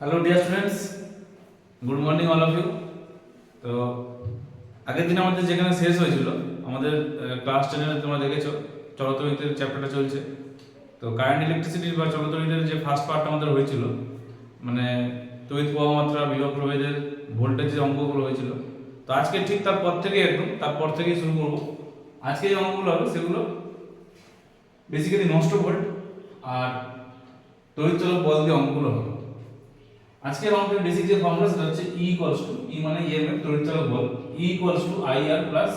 Hello dear students good morning all of you তো আগের দিন আমাদের যেখানে শেষ হয়েছিল, আমাদের ক্লাস টেনের তোমরা দেখেছ চলতরিতের চ্যাপ্টারটা চলছে। তো কারেন্ট ইলেকট্রিসিটির বা চলতরিতের যে ফার্স্ট পার্টটা আমাদের হয়েছিল মানে তড়িৎ প্রবাহ মাত্রা, বিভব প্রভেদের ভোল্টেজের অঙ্কগুলো হয়েছিল, তো আজকে ঠিক তারপর থেকে একদম তারপর থেকেই শুরু করব। আজকে যে অঙ্কগুলো হবে, সেগুলো বেসিক্যালি নষ্ট ভোল্ট আর তড়িৎ চলক বল দিয়ে অঙ্কগুলো হবে। আজকের অঙ্কের বেসিক যে ফর্মুলা সেটা হচ্ছে E ইকুয়ালস টু ই মানে ইএমএফ তড়িৎচালক বল। E equals to IR plus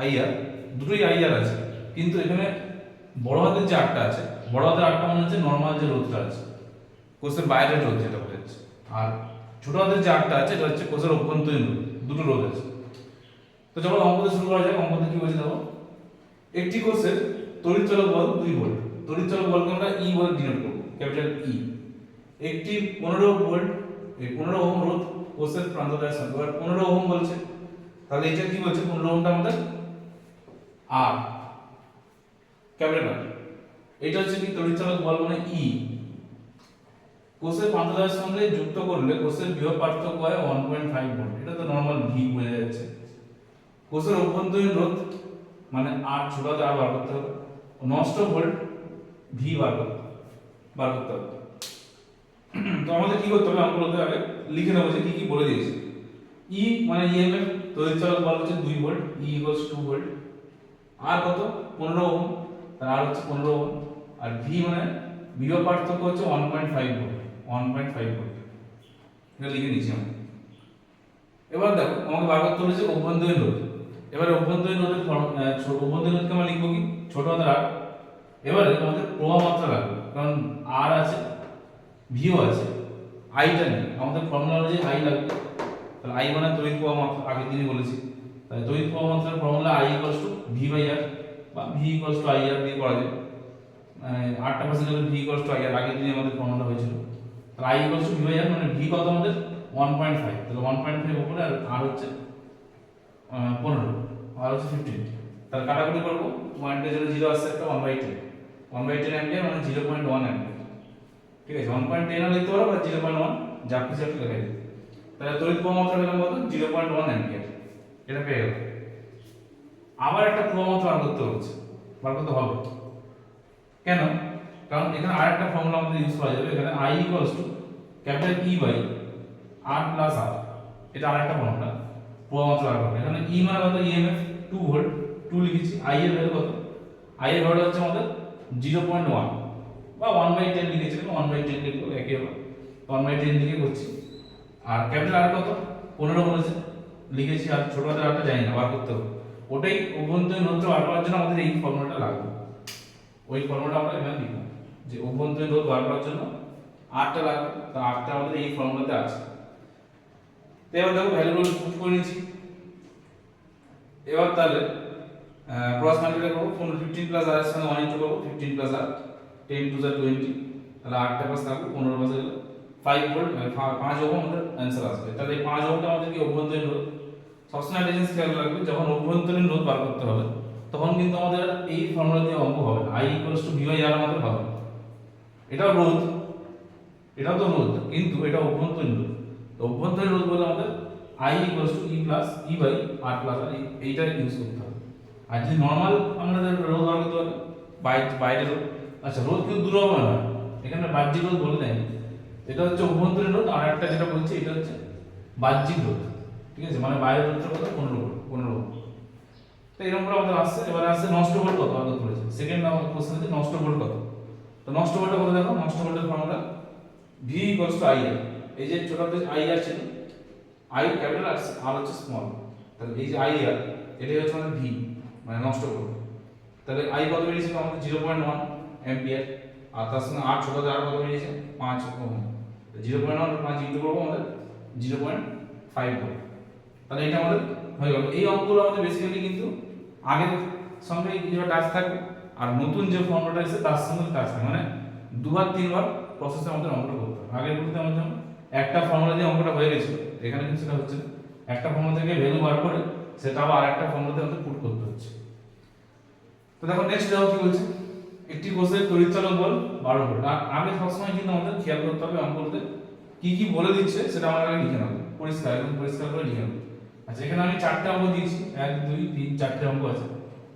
IR দুটোই আইআর আছে। কিন্তু এখানে বড় হাতের যে আটটা আছে, বড় হাতের আটটা মানে হচ্ছে নর্মাল যে রোধটা আছে, কোষের বাইরের রোধ যেটা বোঝাচ্ছে আর ছোট হাতের যে আটটা আছে, এটা হচ্ছে কোষের অভ্যন্তরীণ রোধ, দুটো রোধ আছে। তো চলো অঙ্কতে শুরু করা যাক অঙ্কতে কি বলছে দেখো। একটি কোষের তড়িৎচালক বল দুই ভোল্ট তড়িৎচালক বলকে আমরা ই বলে ডিনোট করব ক্যাপিটাল ই একটি পনেরো ভোল্ট, এই পনেরো ওহম রোধ কোষের প্রান্তদায়ের সঙ্গে এবার পনেরো ওহম বলছে। তাহলে এটা কি বলছে? পনেরো ওহমটা আমাদের আর আর এটা হচ্ছে কি? তড়িৎচালক বল মানে ই কোষের প্রান্তদায়ের সঙ্গে যুক্ত করলে কোষের বিভব পার্থক্য হয় ওয়ান পয়েন্ট ফাইভ ভোল্ট এটা তো নর্মাল ভি বোঝা যাচ্ছে। কোষের অভ্যন্তরীণ রোধ মানে আর ছোট আর বার করতে হবে। নষ্ট ভোল্ট ভি বার করতে বার করতে হবে। তো আমাদের কি করতে হবে? অঙ্কগুলোতে আগে লিখে নেব যে কি কি বলে দিয়েছে। ই মানে ইএমএফ তড়িৎচালক বল হচ্ছে দুই volt E equals to volt আর কত? পনেরো ওহম। তার আর হচ্ছে পনেরো ওহম। আর ভি মানে বিভব পার্থক্য হচ্ছে one point five volt one point five volt এটা লিখে নিচ্ছি আমি। এবার দেখো, আমাকে বার করতে হচ্ছে অভ্যন্তরীণ রোধ। এবারে অভ্যন্তরীণ রোধের অভ্যন্তরীণ রোধকে আমরা লিখব কি? ছোট হাতের আর এবারে আমাদের প্রভাব মাত্রা লাগবে কারণ আর আছে ভিও আছে। আইটা নেই। আমাদের ফর্মুলা অনুযায়ী আই লাগবে। তাহলে আই মানে তড়িৎ প্রবাহ মাত্রা, আগের দিনই বলেছি। তাহলে তড়িৎ প্রবাহ মাত্রার formula I equals to V by R বা V equals to I R দিয়ে করা যায়। আটটা পার্সেন্ট হলে V equals to I R আগের দিনে আমাদের ফর্মুলা হয়েছিল। তাহলে I equals to V by R মানে ভি কত আমাদের? ওয়ান পয়েন্ট ফাইভ তাহলে ওয়ান পয়েন্ট ফাইভ উপরে আর আর হচ্ছে পনেরো, আর হচ্ছে ফিফটিন তাহলে কাটাকুটি করব। পয়েন্টে যেটা জিরো আসছে একটা one by ten one by ten ampere মানে জিরো পয়েন্ট ওয়ান অ্যাম্পিয়ার ঠিক আছে ওয়ান পয়েন্ট টেনও লিখতে পারো বা জিরো পয়েন্ট ওয়ান যা কিছু একটা লেখা যায় তাহলে তড়িৎ প্রবাহ মাত্রা পেলাম কত? জিরো পয়েন্ট ওয়ান অ্যাম্পিয়ার এটা পেয়ে গেল আবার একটা প্রবাহ মাত্রা বার করতে হচ্ছে। বার করতে হবে। কেন? কারণ এখানে আর একটা ফর্মুলা আমাদের ইউজ করা যাবে। এখানে I equals to capital E by R plus R এটা আরেকটা ফর্মুলা প্রবাহ মাত্রা বার করবে এখানে ই মানে কত? ইএমএফ টু ভোল্ট টু লিখেছি। আই এর ভ্যালু কত? আই এর ভ্যালু হচ্ছে আমাদের জিরো পয়েন্ট ওয়ান বা ওয়ান বাই টেন লিখেছিলাম ওয়ান বাই টেন লিখব একই হবে ওয়ান বাই টেন লিখে করছি। আর ক্যাপিটাল আর কত? পনেরো বলেছে। লিখেছি আর ছোট হাতের আরটা জানি না, বার করতে হবে। ওটাই অভ্যন্তরীণ রোধ বার করার জন্য আমাদের এই ফর্মুলাটা লাগবে। ওই ফর্মুলাটা আমরা এখানে লিখব যে অভ্যন্তরীণ রোধ বার করার জন্য আটটা লাগবে। তো আটটা আমাদের এই ফর্মুলাতে আছে। তো এবার দেখো ভ্যালুগুলো পুট করে নিয়েছি। এবার তাহলে ক্রস মাল্টিপ্লাই করব, পনেরো ফিফটিন প্লাস আর এর সঙ্গে ওয়ান ইন্টু করব fifteen plus R ten two jar twenty তাহলে আটটা পাস থাকবে পনেরো পাশে গেলে ফাইভ ভোল্ট পাঁচ ওহম আমাদের অ্যান্সার আসবে। তাহলে এই পাঁচ ওহমটা আমাদের কি অভ্যন্তরীণ রোধ, সবসময় একটা খেয়াল রাখবে, যখন অভ্যন্তরীণ রোধ বার করতে হবে, তখন কিন্তু আমাদের এই ফর্মুলা দিয়ে অঙ্ক হবে I equals to V by R আমাদের হবে। এটাও রোধ, এটাও তো রোধ, কিন্তু এটা অভ্যন্তরীণ রোধ। অভ্যন্তরীণ রোধ বলে আমাদের I equals to E plus E by R plus R এইটা ইউজ করতে হবে। আর যদি নর্মাল আমাদের রোধ বার করতে হবে বাইরে রোধ আচ্ছা রোধ কিন্তু দূর হবে না। এখানে বাহ্যিক রোধ বলে নেই। এটা হচ্ছে অভ্যন্তরীণ রোধ আর একটা যেটা বলছি, এটা হচ্ছে বাহ্যিক রোধ ঠিক আছে? মানে বাইরের রোধটা কত? পনেরো পনেরো তো এরকম করে আমাদের আসছে। এবারে আসছে নষ্ট ভোল্ট কত? আগে বলেছে সেকেন্ড আমাদের কোশ্চেন হচ্ছে নষ্ট ভোল্ট কত? তো নষ্ট ভোল্টটা কত দেখো। নষ্ট ভোল্টের formula V equals to I R এই যে ছোটতে আই আর ছিল আই ক্যাপিটাল আর আর হচ্ছে স্মল তাহলে এই যে আই আর এটাই হচ্ছে আমাদের ভি মানে নষ্ট ভোল্ট। তাহলে আই কত বেরিয়েছিল আমাদের জিরো পয়েন্ট ওয়ান অ্যাম্পিয়ার। আর তার সঙ্গে আট ছোট আর কত বেরিয়েছে? পাঁচ ওহম। জিরো পয়েন্ট ওয়ান পাঁচ ইন্টু করব আমাদের? জিরো পয়েন্ট ফাইভ ভোল্ট তাহলে এটা আমাদের হয়ে গেল। এই অঙ্কগুলো আমাদের বেসিক্যালি কিন্তু আগের সঙ্গে কিছুটা টাচ থাকবে। আর নতুন যে ফর্মুলাটা এসেছে, তার সঙ্গে টাচ থাকবে। মানে দুবার, তিনবার প্রসেসে আমাদের অঙ্কটা করতে হবে। আগের বলতে আমার যেমন একটা ফর্মুলা দিয়ে অঙ্কটা হয়ে গেছিল, এখানে কিন্তু সেটা হচ্ছে। একটা ফর্মুলা থেকে ভ্যালু বার করে সেটা আবার আরেকটা ফর্মুলাতে আমাদের পুট করতে হচ্ছে। তো দেখো নেক্সট দেখো কি বলছে? একটি কোষের তড়িৎচালক বল বারো ভোল্ট। আর আগে সবসময় কিন্তু আমাদের খেয়াল করতে হবে অঙ্কতে কি কি বলে দিচ্ছে সেটা আমরা আগে লিখে নেব পরিষ্কার একদম পরিষ্কার করে লিখে নেব আচ্ছা এখানে আমি চারটে অঙ্ক দিয়েছি। এক, দুই, তিন, চারটে অঙ্ক আছে।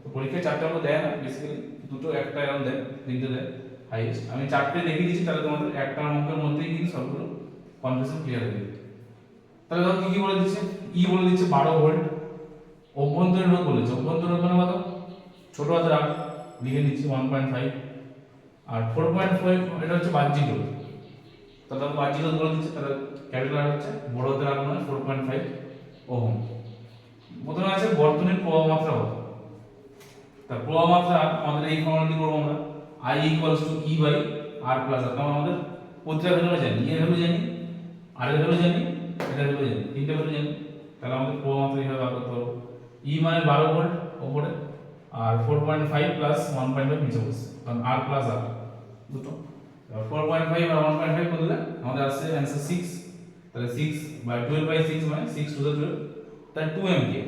তো পরীক্ষায় চারটে অঙ্ক দেয় না বেসিক্যালি দুটো একটা এরকম দেয়, তিনটে দেয় হাইয়েস্ট আমি চারটে দেখিয়ে দিয়েছি, তাহলে তোমাদের একটা অঙ্কের মধ্যেই কিন্তু সবগুলো কনফিউশন ক্লিয়ার হয়ে যাবে। তাহলে ধরো কি কি বলে দিচ্ছে? ই বলে দিচ্ছে বারো ভোল্ট। অভ্যন্তরীণ রোধ বলেছে। অভ্যন্তরীণ রোধ মানে কত? ছোট হাতের আগ। লিখে নিচ্ছি ওয়ান পয়েন্ট ফাইভ আর ফোর পয়েন্ট ফাইভ এটা হচ্ছে বাহ্যিক রোধ। তাহলে বাহ্যিক রোধ বলে দিচ্ছি, তাহলে ক্যাপিটাল আর হচ্ছে, বড় হাতের আগ মানে ফোর পয়েন্ট ফাইভ ওহম। প্রথমে আছে বর্তনীর প্রবাহ মাত্রা কত? তা প্রবাহ মাত্রা আমাদের এই ফর্মুলা দিয়ে করব আমরা। I equals to E by R plus R কারণ আমাদের প্রতিটা ভ্যালু জানি এর ভ্যালু জানি আর এর ভ্যালু জানি এটার ভ্যালু জানি, তিনটে ভ্যালু জানি। তাহলে আমাদের প্রবাহ মাত্রা এইভাবে বার করতে পারব ই মানে বারো ভোল্ট ওপরে আর four point five plus one point five নিচে বসছে, কারণ আর প্লাস আর দুটো। ফোর পয়েন্ট ফাইভ আর ওয়ান পয়েন্ট ফাইভ করলে আমাদের আসছে অ্যান্সার সিক্স তাহলে six by twelve by six মানে সিক্স টু টুয়েলভ তাহলে টু এম কে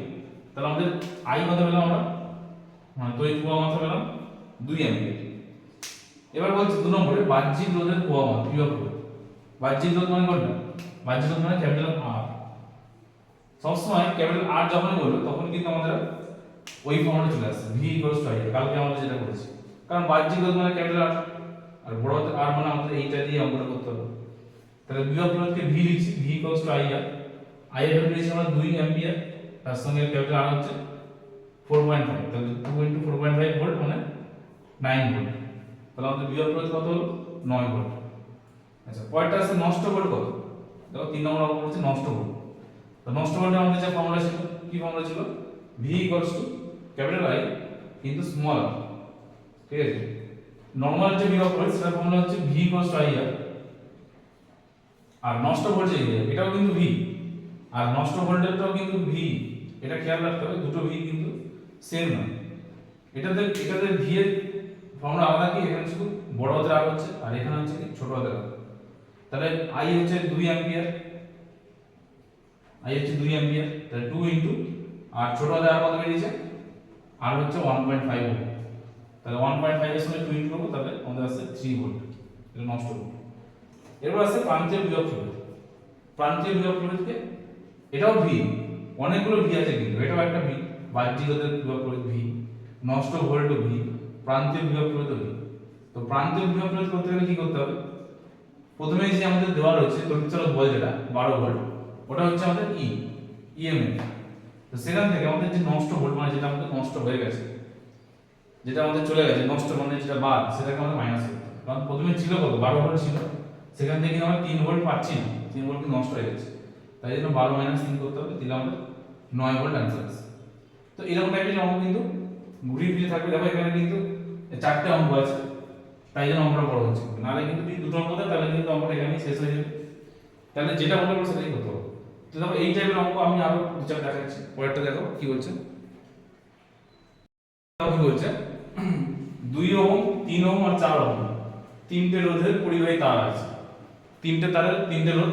তাহলে আমাদের আই কত পেলাম আমরা? মানে তড়িৎ প্রবাহ মাত্রা পেলাম দুই এম কে এবার বলছি দু নম্বরে বাহ্যিক রোধের প্রবাহ মাত্রা বিভব রোধ বাহ্যিক রোধ মানে কোনটা? বাহ্যিক রোধ মানে ক্যাপিটাল আর সবসময় ক্যাপিটাল আর যখনই বলবে, তখন কিন্তু আমাদের ওই ফর্মটা চলে আসছে। ভি ইকুয়ালস টু আই কালকে আমরা যেটা করেছি। কারণ বাহ্যিক রোধ মানে ক্যাপিটাল আর আর বড় আর মানে আমাদের এইটা দিয়ে অঙ্কটা করতে হবে। তাহলে বিভব রোধকে ভি লিখছি। V equals to I R. I এর ভ্যালু লিখছি আমরা দুই অ্যাম্পিয়ার তার সঙ্গে ক্যাপিটাল আর হচ্ছে ফোর পয়েন্ট ফাইভ তাহলে two into four point five volt মানে নাইন ভোল্ট তাহলে আমাদের বিভব রোধ কত হলো? নয় ভোল্ট আচ্ছা পয়েন্টটা আছে নষ্ট ভোল্ট কত? দেখো তিন নম্বর অঙ্ক হচ্ছে নষ্ট ভোল্ট তো নষ্ট ভোল্টে আমাদের যে ফর্মুলা ছিল, কি ফর্মুলা ছিল? V equals to capital I, কিন্তু স্মল ঠিক আছে? নর্মাল যে বিভব রোধ সেটা ফর্মুলা হচ্ছে ভি কস্ট আই আর আর নষ্ট ভোল্ট যে এটাও কিন্তু ভি আর নষ্ট ভোল্টেজটাও কিন্তু ভি এটা খেয়াল রাখতে হবে, দুটো ভি কিন্তু সেম নয়। এটাতে এটাতে ভি এর ফর্মুলা আলাদা কি? এখানে শুধু বড় হাতের আর হচ্ছে, আর এখানে হচ্ছে কি? ছোট হাতের আর তাহলে আই হচ্ছে দুই অ্যাম্পিয়ার আই হচ্ছে দুই অ্যাম্পিয়ার তাহলে টু ইন্টু আর ছোট হাতের আর কত বেরিয়েছে? আর হচ্ছে ওয়ান পয়েন্ট ফাইভ ভোল্ট তাহলে ওয়ান পয়েন্ট ফাইভের সঙ্গে টু করব, তাহলে আমাদের আসছে থ্রি ভোল্ট এটা নষ্ট ভোল্ট এরপর আছে প্রান্তীয় বিভব ফ্লুইড প্রান্তীয় বিভব ফ্লুইডকে এটাও ভি অনেকগুলো ভি আছে কিন্তু, এটাও একটা ভি বাহ্যিকতার বিভব ফ্লুইড ভি নষ্ট ভোল্ট ভি প্রান্তীয় বিভব ফ্লুইড ভি তো প্রান্তীয় বিভব ফ্লুইড করতে গেলে কি করতে হবে? প্রথমে যে আমাদের দেওয়া রয়েছে তড়িৎচালক বল যেটা, বারো ভোল্ট ওটা হচ্ছে আমাদের ই ইএমএফ তো সেখান থেকে আমাদের যে নষ্ট ভোল্ট মানে যেটা আমাদের নষ্ট হয়ে গেছে, যেটা আমাদের চলে গেছে, নষ্ট মানে যেটা বাদ, সেটাকে আমাদের মাইনাস করতে হবে। কারণ প্রথমে ছিল কত? বারো ভোল্ট ছিল। সেখান থেকে আমরা তিন ভোল্ট পাচ্ছি না? তিন ভোল্ট নষ্ট হয়ে গেছে? তাই জন্য বারো মাইনাস তিন করতে হবে, দিলে আমাদের নয় ভোল্ট অ্যান্সার আছে তো এরকম টাইপের অঙ্ক কিন্তু ঘুরিয়ে ফিরে থাকবে। দেখো এখানে কিন্তু চারটে অঙ্ক আছে, তাই জন্য অঙ্কটা বড় হচ্ছে। নাহলে কিন্তু যদি দুটো অঙ্ক দেয়, তাহলে কিন্তু অঙ্কটা এখানেই শেষ হয়ে যাবে। তাহলে যেটা করো সেটাই করতে হবে। তো দেখো, এই টাইপের অঙ্ক আমি আরও দু চার দেখাচ্ছি। পরেরটা দেখো, কি বলছে? কি বলছে? দুই ওহম, তিন ওহম আর চার ওহম। তিনটে রোধের পরিবাহী তার আছে। তিনটে তারের, তিনটে রোধ।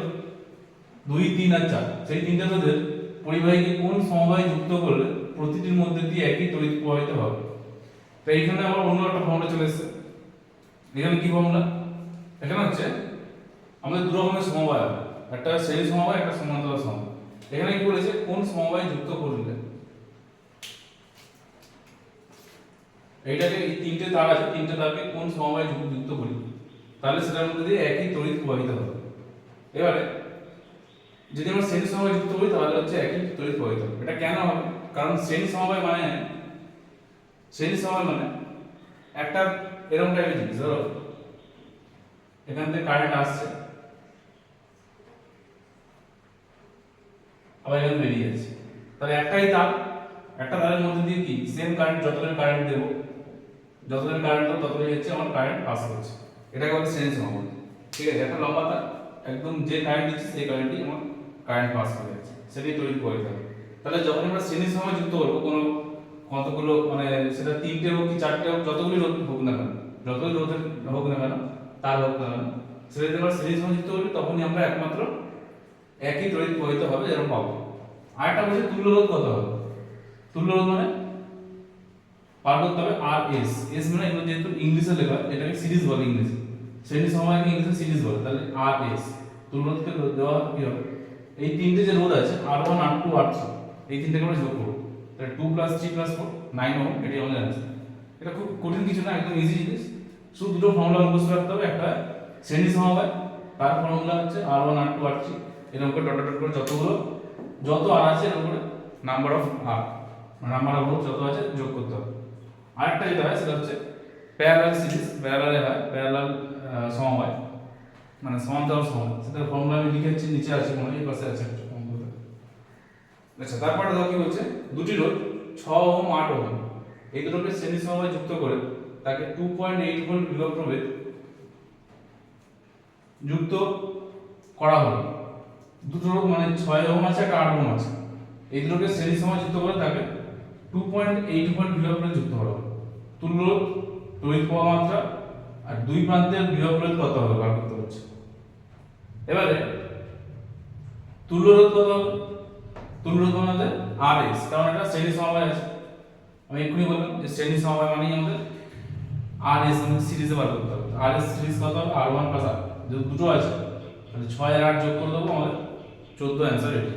দুই, তিন আর চার। সেই তিনটে রোধের পরিবাহীকে কোন সমবায় যুক্ত করলে প্রতিটির মধ্যে দিয়ে একই তড়িৎ প্রবাহিত হবে? তো এইখানে আবার অন্য একটা ফর্মুলা চলে এসেছে। এখানে কি ফর্মুলা এখানে হচ্ছে, আমাদের দু রকমের সমবায় হবে। একটা শ্রেণি সমবায়, একটা সমান্তরাল সমবায়। এখানে কি বলেছে? কোন সমবায় যুক্ত করলে? এইটাকে এই তিনটে তার আছে, তিনটে তারকে কোন সমবায় যুক্ত করি? তাহলে সেটার মধ্যে দিয়ে একই তড়িৎ প্রবাহিত হবে। এবারে, যদি আমরা শ্রেণি সমবায় যুক্ত করি, তাহলে হচ্ছে একই তড়িৎ প্রবাহিত হবে। এটা কেন হবে? কারণ শ্রেণি সমবায় মানে শ্রেণি সমবায় মানে একটা এরকম টাইপের জিনিস, ধরো, এখান থেকে কারেন্ট আসছে আবার এখানে বেরিয়ে যাচ্ছে। তাহলে একটাই তার একটা তারের মধ্যে দিয়ে কি? সেম কারেন্ট যতদিন কারেন্ট দেবো, যতদিন কারেন্ট দেবো, ততদিন হচ্ছে আমার কারেন্ট পাস করছে। এটাকে বলে শ্রেণি সমবায় ঠিক আছে? একটা লম্বা তার, একদম যে কারেন্ট দিচ্ছে, সেই কারেন্টই আমার কারেন্ট পাস করে যাচ্ছে। সেটাই তৈরি করে হবে তাহলে যখন আমরা শ্রেণি সময় যুক্ত করব, কোনো কতগুলো মানে সেটা তিনটে হোক কি চারটে হোক, যতগুলি রোধ হোক না কেন, যতগুলি রোধের হোক না কেন, তার হোক না কেন, সেটা যদি আমরা শ্রেণি সময় যুক্ত করি, তখনই আমরা একমাত্র একই তড়িৎ প্রবাহিত হবে এরকম পাবো। আর একটা বলছে তুল্য রোধ কত হবে? তুল্য রোধ মানে? পার করতে হবে আর এস এস মানে এগুলো যেহেতু ইংলিশে লেখা, এটাকে সিরিজ বলে ইংলিশে। শ্রেণি সময়কে ইংলিশে সিরিজ বলে, তাহলে আর এস তুলনাকে দেওয়া কি হবে? এই তিনটে যে রোধ আছে R one R two R three এই তিনটেকে আমরা যোগ করব। তাহলে two plus three plus four nine ohm এটি আমাদের আছে এটা খুব কঠিন কিছু না, একদম ইজি জিনিস। শুধু দুটো ফর্মুলা মুখস্থ রাখতে হবে, একটা শ্রেণি সমবায়, তার ফর্মুলা হচ্ছে R one R two R three এরকম করে ডট ডট করে যতগুলো, যত আর আছে, এরকম করে number of R number of রোধ যত আছে যোগ করতে হবে। আরেকটা যেটা হয়, সেটা হচ্ছে প্যারালাল সিরিজ প্যারালালে হয় প্যারালাল সমবায় মানে সমান্তরাল সমবায়। সেটা ফর্মুলা আমি লিখেছি নিচে আছে মনে এই পাশে আছে আচ্ছা তারপরে দেখো কি হচ্ছে দুটি রোধ, ছ ওহম, আট ওহম, এই দুটোকে শ্রেণি সমবায় যুক্ত করে তাকে টু পয়েন্ট এইট ভোল্ট বিভব প্রভেদ যুক্ত করা হলো। দুটো রোধ মানে ছয় ওহম আছে একটা আট ওহম আছে। এই দুটোকে শ্রেণি সময় যুক্ত করে তাকে টু পয়েন্ট এইট পয়েন্ট বিভব প্রভেদ যুক্ত করা। তুল্য রোধ তড়িৎ প্রবাহ মাত্রা আর দুই প্রান্তের বিভব প্রভেদ কত হবে? বার করতে হচ্ছে এবারে তুল্য রোধ কত হবে? তুল্য রোধ মানে আর এস কারণ এটা শ্রেণি সমবায় আছে। আমি এক্ষুনি বললাম যে শ্রেণি সমবায় মানেই আমাদের আর এস সিরিজে বার করতে হবে। আর এস সিরিজ কত হবে? আর ওয়ান প্লাস আর দুটো আছে, তাহলে ছয় আর আট যোগ করে দেবো আমাদের চোদ্দ অ্যান্সার রেডি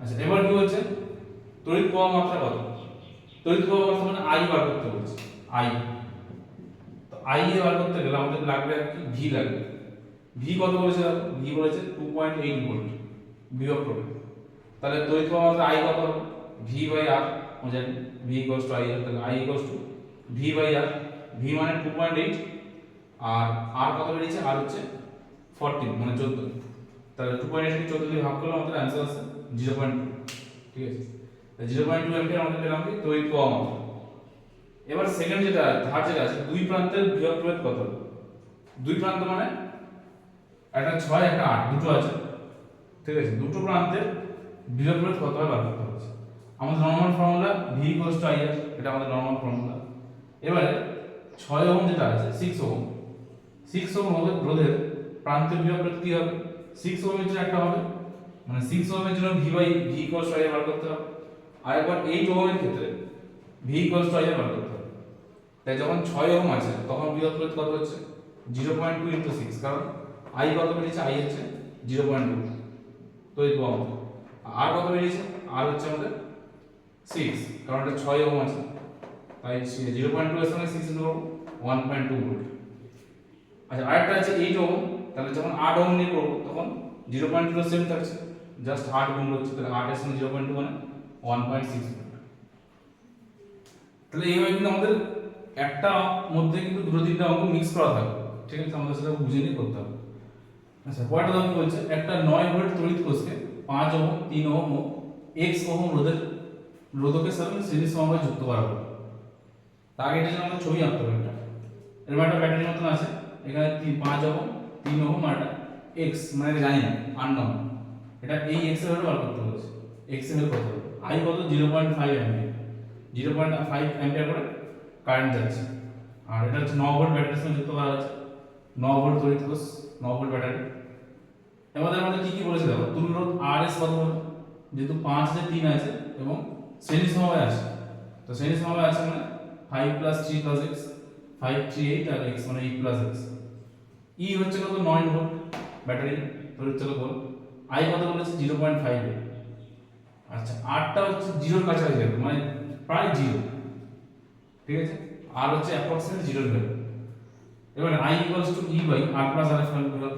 আচ্ছা এবার কি হচ্ছে তড়িৎ প্রবাহ মাত্রা কত? তড়িৎ প্রবাহ মাত্রা মানে আই বার করতে বলছে। আই তো আই এ বার করতে গেলে আমাদের লাগবে কি ভি লাগবে। ভি কত বলেছে ভি বলেছে টু পয়েন্ট এইট ভোল্ট বিভব প্রভেদ তাহলে তড়িৎ প্রবাহ মাত্রা আই কত ভি বাই আর আমরা V equals to I R তাহলে I equals to V by R V মানে টু পয়েন্ট এইট আর আর কত বেরিয়েছে? আর হচ্ছে ফোরটিন মানে চোদ্দ। তাহলে টু পয়েন্ট এইট চোদ্দ দিয়ে ভাগ করলে আমাদের অ্যান্সার আছে জিরো পয়েন্ট টু ঠিক আছে? জিরো পয়েন্ট টু এমপিয়ার আমাদের পেলাম কি? তড়িৎ কম এবার সেকেন্ড যেটা থার্ড যেটা আছে, দুই প্রান্তের বিভব প্রভেদ কত? দুই প্রান্ত মানে একটা ছয়, একটা আট, দুটো আছে, ঠিক আছে? দুটো প্রান্তের বিভব প্রভেদ কত হয় বার করতে হচ্ছে। আমাদের normal formula V equals to I R এটা আমাদের নর্মাল ফর্মুলা এবারে ছয় ওহম যেটা আছে সিক্স ওহম সিক্স ওহম হবে রোধের প্রান্তের বিভব প্রভেদ কি হবে? সিক্স ওহমের জন্য একটা হবে। মানে সিক্স ওহমের জন্য V by V equals to বার করতে হবে। আর একবার এইট ওহমের ক্ষেত্রে ভি ইকুয়ালস টু বার করতে হবে। তাই যখন ছয় ওহম আছে, তখন বিভব প্রভেদ কত হচ্ছে? জিরো পয়েন্ট টু সিক্স কারণ আই কত বেরিয়েছে? আই হচ্ছে জিরো পয়েন্ট টু তৈরি পাওয়া আর কত বেরিয়েছে? আর হচ্ছে আমাদের সিক্স কারণ এটা ছয় ওহম আছে। তাই জিরো পয়েন্ট টু এর সঙ্গে six into one point two volt আচ্ছা আরেকটা আছে এইট ওহম তাহলে যখন আট ওহম নিয়ে করব, তখন জিরো পয়েন্ট টু সেম থাকছে। জাস্ট আট গুণ হচ্ছে, তাহলে আট এর সঙ্গে জিরো পয়েন্ট টু মানে ওয়ান পয়েন্ট সিক্স তাহলে এইভাবে কিন্তু আমাদের একটা মধ্যে কিন্তু দুটো তিনটা অঙ্ক মিক্স করা থাকবে। ঠিক আছে? আমাদের সেটা বুঝে নিয়ে করতে হবে। আচ্ছা পরেরটা দাম বলছে? একটা নয় ভোল্ট তড়িৎ কোষকে পাঁচ ওহম, তিন ওহম ও এক্স ওহম রোধের, রোধকের সাথে শ্রেণি সমবায় যুক্ত করা হবে। তার আগে এটা আমাদের ছবি আঁকতে হবে এটা এরকম একটা ব্যাটারির মতন আছে। এখানে পাঁচ ওহম তিন ওহম আর এক্স মানে জানি না আননোন এটা এই এক্সের বার করতে হচ্ছে। এক্সের কত আই কত? Zero point five ampere zero point five ampere করে কারেন্ট যাচ্ছে। আর এটা হচ্ছে ন ভোল্ট ব্যাটারির সঙ্গে যুক্ত করা আছে ন ভোল্ট তড়িৎ কোষ ন ভোল্ট ব্যাটারি এবার আমাদের কি কি বলেছে দেখো? তুল্য আর এস কত হবে যেহেতু পাঁচ আছে তিন আছে এবং শ্রেণি সমবায় আছে। তো শ্রেণি সমবায় আছে মানে five plus three plus X five three eight আর এক্স মানে এইট প্লাস এক্স ই হচ্ছে কত? নয় ভোল্ট ব্যাটারি তড়িৎ চালক ভোল্ট আই কত বলেছে? জিরো পয়েন্ট ফাইভ আচ্ছা আটটা হচ্ছে জিরোর কাছাকাছি যাবে মানে প্রায় জিরো ঠিক আছে? আর হচ্ছে অ্যাপ্রক্সিমেট জিরোর ভ্যালু এবার I equals to E by R plus R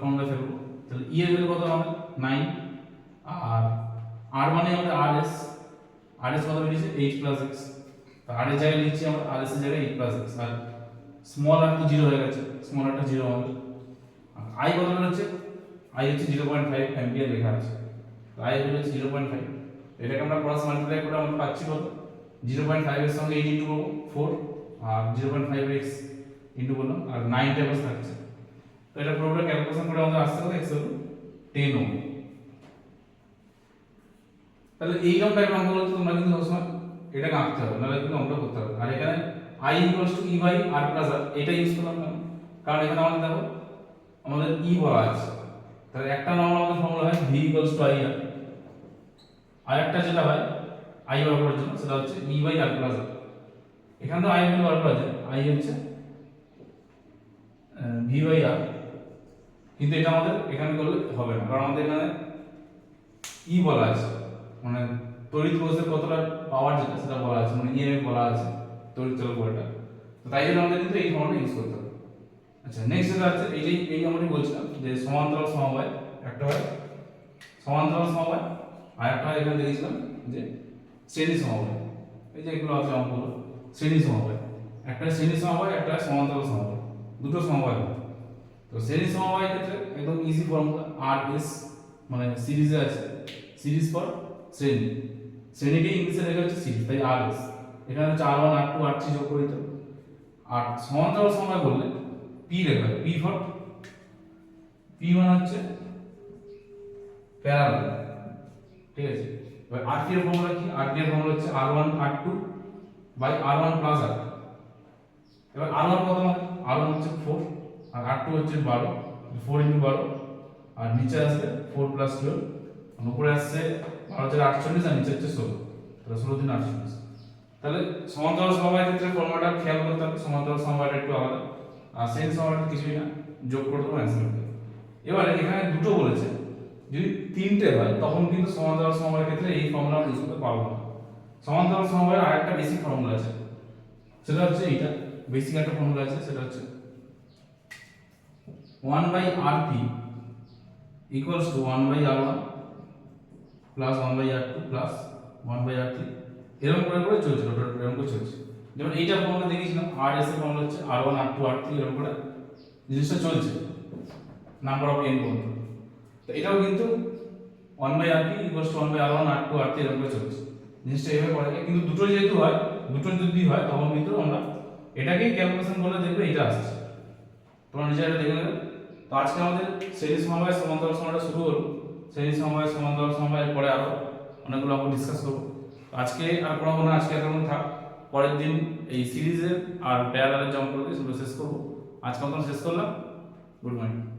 formula ফেলব। তাহলে ই এর ভ্যালু কত হবে? নাইন আর আর মানে আমাদের আর এস আর এস কত বেরিয়েছে? এইট প্লাস এক্স আর এর জায়গায় লিখছি আমরা আর এস এর জায়গায় এইট প্লাস এক্স আর স্মল আর তো জিরো হয়ে গেছে। স্মল আরটা জিরো হবে। আই কত বেরোচ্ছে আই হচ্ছে জিরো পয়েন্ট ফাইভ অ্যাম্পিয়ার লেখা আছে। আই এর হচ্ছে জিরো পয়েন্ট ফাইভ এটাকে আমরা ক্রস মাল্টিপ্লাই করে আমরা পাচ্ছি কত? জিরো পয়েন্ট ফাইভের সঙ্গে এইট ইন্টু করব ফোর আর zero point five X into করলাম, আর নাইন টাইপস থাকছে। তো এটা পুরোটা ক্যালকুলেশন করে আমাদের আসতে হবে এক্স টেন ওম তাহলে এইরকম টাইপের অঙ্কগুলো তো তোমরা কিন্তু সবসময় এটাকে আঁকতে হবে, নাহলে কিন্তু অঙ্কটা করতে হবে আর এখানে I equals to E by R plus R এটা ইউজ করলাম কেন? কারণ এখানে আমাদের দেখো আমাদের ই বলা আছে। তাহলে একটা নর্মাল আমাদের ফর্মুলা হয় V equals to I R আর একটা যেটা হয় আই বার করার জন্য, সেটা হচ্ছে ই বাই আর প্লাস আর এখানে তো আই বার করা যায়। আই হচ্ছে ভি বাই আর কিন্তু এটা আমাদের এখানে করলে হবে না, কারণ আমাদের এখানে ই বলা আছে। মানে তড়িৎ কোষের কতটা পাওয়ার যেটা, সেটা বলা আছে। মানে ইএমএফ বলা আছে তড়িৎ চল বলটা তো তাই জন্য আমাদের কিন্তু এই ফর্মটা ইউজ করতে হবে। আচ্ছা নেক্সট যেটা আছে এই যে এই আমরা বলছিলাম যে সমান্তরাল সমবায়, একটা হয় সমান্তরাল সমবায় আর একটা এখানে দেখেছিলাম যে শ্রেণি সমবায়। এই যে এগুলো আছে অঙ্কগুলো, শ্রেণি সমবায়। একটা শ্রেণি সমবায়, একটা সমান্তরাল সমবায়। দুটো সমবায় তো শ্রেণি সমবায়ের ক্ষেত্রে একদম ইজি ফর্মুলা আর এস মানে সিরিজে আছে। সিরিজ ফর শ্রেণি। শ্রেণীকে ইংলিশে লেখা হচ্ছে সিরিজ তাই আর এস এখানে হচ্ছে R one R two R three যোগ করে দিতে। আর সমান্তরাল সমবায় বললে পি লেখা পি ফর পি মানে হচ্ছে প্যারালাল ঠিক আছে? এবার আর এর ফর্মুলা কি? আর এর ফর্মুলা হচ্ছে R one R two by R one plus R এবার আর ওয়ান কত আর ওয়ান হচ্ছে ফোর আর আর টু হচ্ছে বারো ফোর ইন্টু বারো। আর নিচে আসবে ফোর প্লাস টুয়েলভ উপরে আসছে বারো হাজার আটচল্লিশ আর নিচে হচ্ছে ষোলো। তাহলে ষোলো দিন আটচল্লিশ। তাহলে সমান্তরাল সমবায়ের ক্ষেত্রে ফর্মুলাটা খেয়াল করতে হবে। সমান্তরাল সমবায়টা একটু আলাদা। আর সেই সমবায়টা কিছুই না। যোগ করে দেবো অ্যান্সার হবে। এবারে এখানে দুটো বলেছে, যদি তিনটে হয়, তখন কিন্তু সমান্তরাল সমবায়ের ক্ষেত্রে এই ফর্মুলা ইউজ করতে পারব না। সমান্তরাল সমবায়ের আরেকটা বেসিক ফর্মুলা আছে। সেটা হচ্ছে এইটা। বেসিক একটা ফর্মুলা আছে, সেটা হচ্ছে one by R P equals to one by R one plus one by R two plus one by R three এরকম করে করে চলছে এরকম করে চলছে। যেমন এইটা ফর্মুলা দেখিয়েছিলাম আর এস এর ফর্মুলা হচ্ছে R one R two R three এরকম করে জিনিসটা চলছে। নাম্বার অফ এন পর্যন্ত তো এটাও কিন্তু one by R P equals to one by R one R two R three এরকম করে চলছে। জিনিসটা এইভাবে করা যায়। কিন্তু দুটো যেহেতু হয়, দুটো যদি হয়, তখন কিন্তু আমরা এটাকেই ক্যালকুলেশন করলে দেখবে এটা আসছে। তোমরা নিজেরা দেখে নেবে। তো আজকে আমাদের শ্রেণি সমবায় সমান্তরাল সময়টা শুরু হলো। শ্রেণি সমবায় সমান্তরাল সমবায়ের পরে আরও অনেকগুলো আমরা ডিসকাস করব। আজকে আর পড়াবো না, আজকে এখন থাক। পরের দিন এই সিরিজের আর প্যারালের যে অঙ্কগুলো শেষ করব। আজকে মতন শেষ করলাম। Good morning